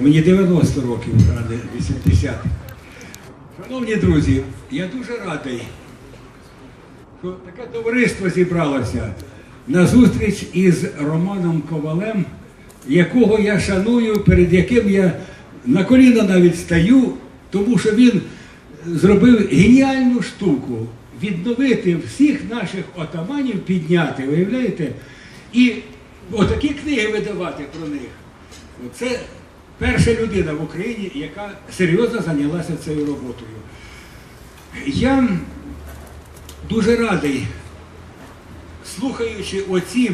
Мені 90 років, а не 80. Шановні друзі, я дуже радий, що таке товариство зібралося на зустріч із Романом Ковалем, якого я шаную, перед яким я на коліна навіть стаю, тому що він зробив геніальну штуку відновити всіх наших отаманів, підняти, виявляєте, і отакі книги видавати про них. Це перша людина в Україні, яка серйозно зайнялася цією роботою. Я дуже радий, слухаючи оці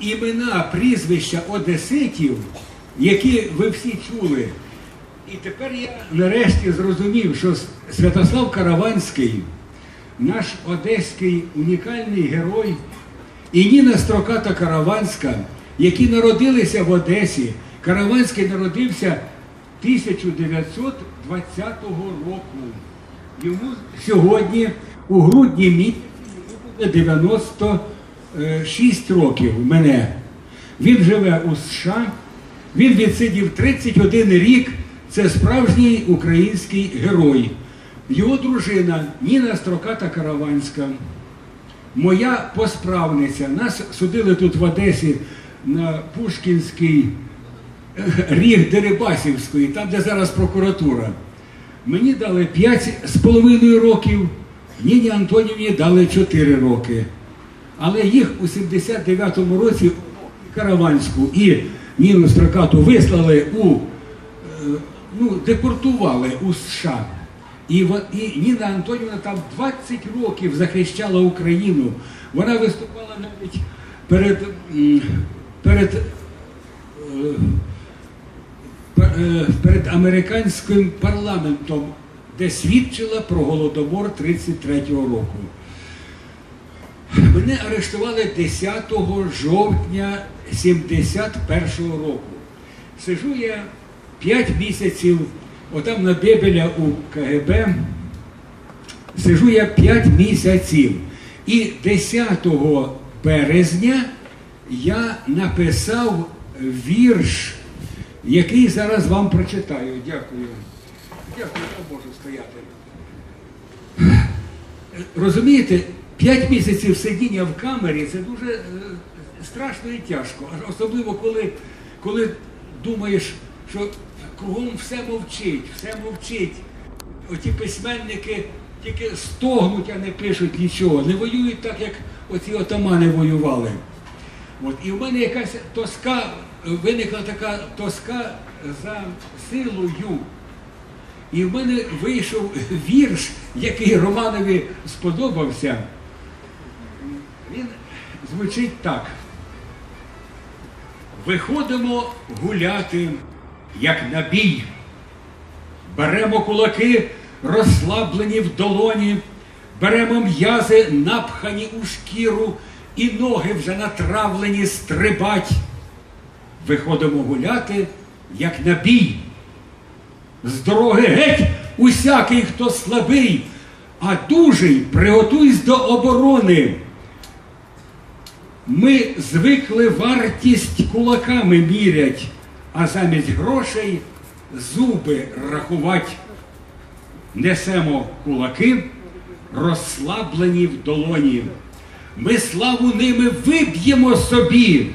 імена, прізвища одеситів, які ви всі чули. І тепер я нарешті зрозумів, що Святослав Караванський, наш одеський унікальний герой, і Ніна Строката Караванська, які народилися в Одесі. Караванський народився 1920 року. Йому сьогодні, у грудні місяці, буде 96 років мене. Він живе у США, він відсидів 31 рік. Це справжній український герой. Його дружина Ніна Строката Караванська, моя посправниця. Нас судили тут в Одесі на Пушкінський е, ріг Дерибасівської, там, де зараз прокуратура. Мені дали 5 з половиною років, Ніні Антонівні дали 4 роки. Але їх у 79-му році Караванську і Ніну Строкату вислали у е, ну, депортували у США. І, і Ніна Антонівна там 20 років захищала Україну. Вона виступала навіть перед, перед, е, перед американським парламентом, де свідчила про голодомор 33-го року. Мене арештували 10 жовтня 71-го року. Сижу я 5 місяців, отам на Дебеля у КГБ. Сижу я 5 місяців. І 10 березня я написав вірш, який зараз вам прочитаю. Дякую. Дякую, я можу стояти. Розумієте, п'ять місяців сидіння в камері це дуже е, страшно і тяжко. Особливо коли, коли думаєш, що кругом все мовчить, все мовчить. Оті письменники тільки стогнуть, а не пишуть нічого. Не воюють так, як оці отамани воювали. От. І в мене якась тоска, виникла така тоска за силою. І в мене вийшов вірш, який Романові сподобався. Він звучить так. Виходимо гуляти, як на бій. Беремо кулаки, розслаблені в долоні, беремо м'язи, напхані у шкіру, і ноги вже натравлені стрибать. Виходимо гуляти, як на бій. З дороги геть усякий, хто слабий, а дужий приготуйсь до оборони. Ми звикли вартість кулаками мірять, а замість грошей зуби рахувати. Несемо кулаки, розслаблені в долоні. Ми славу ними виб'ємо собі.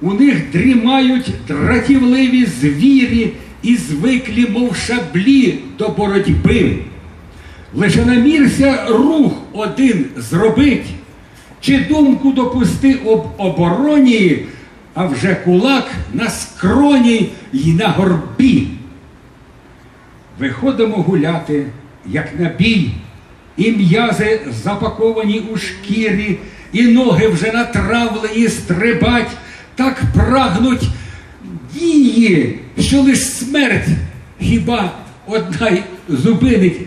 У них дрімають дратівливі звірі і звиклі, мов шаблі до боротьби. Лише намірся рух один зробить, чи думку допусти об обороні, а вже кулак на скроні й на горбі. Виходимо гуляти, як на бій, і м'язи запаковані у шкірі, і ноги вже натравлені стрибать, так прагнуть дії, що лиш смерть хіба одна й зупинить,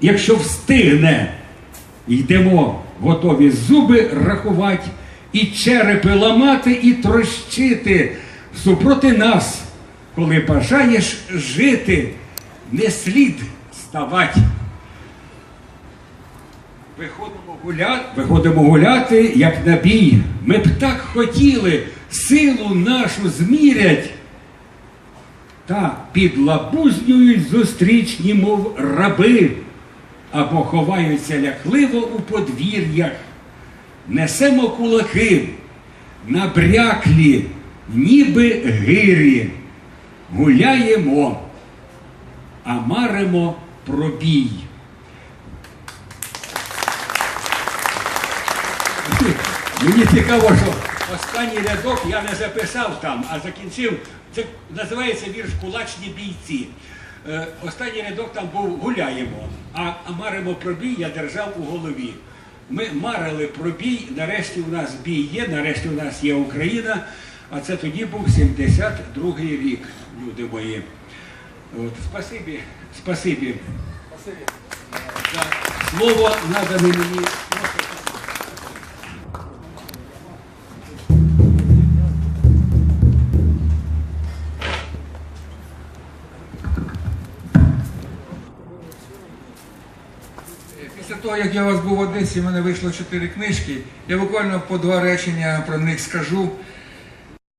якщо встигне. Йдемо, готові зуби рахувати, і черепи ламати, і трощити супроти нас, коли бажаєш жити, не слід ставать. Виходимо гуляти, виходимо гуляти, як на бій. Ми б так хотіли силу нашу змірять, та підлабузнюють зустрічні, мов раби, або ховаються лякливо у подвір'ях. Несемо кулаки, набряклі, ніби гирі, гуляємо, а маримо пробій. Мені цікаво, що останній рядок я не записав там, а закінчив. Це називається вірш Кулачні бійці. Е, останній рядок там був гуляємо, а, маримо пробій я держав у голові. Ми марили пробій, нарешті у нас бій є, нарешті у нас є Україна, а це тоді був 72-й рік, люди мої. От, спасибі, спасибі. За слово надане мені. Після того, як я у вас був в Одесі, в мене вийшло чотири книжки. Я буквально по два речення про них скажу.